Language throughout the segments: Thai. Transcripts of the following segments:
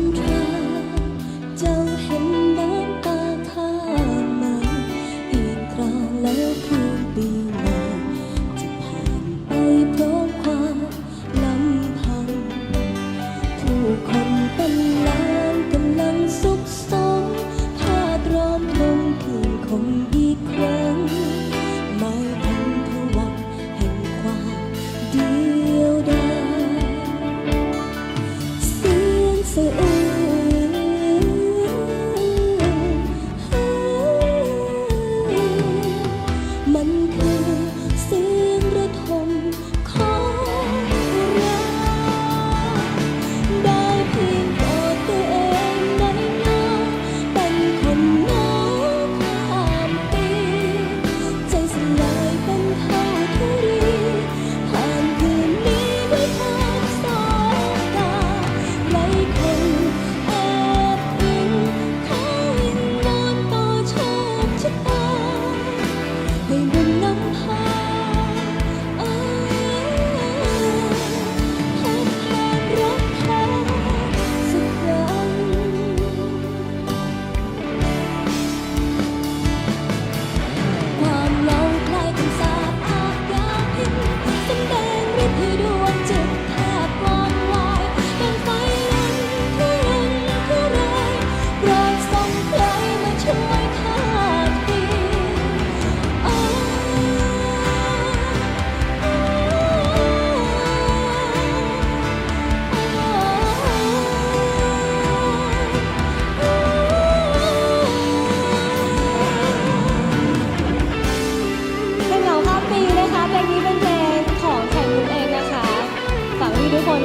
Lord.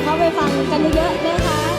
เข้าไปฟังกันเยอะๆนะคะ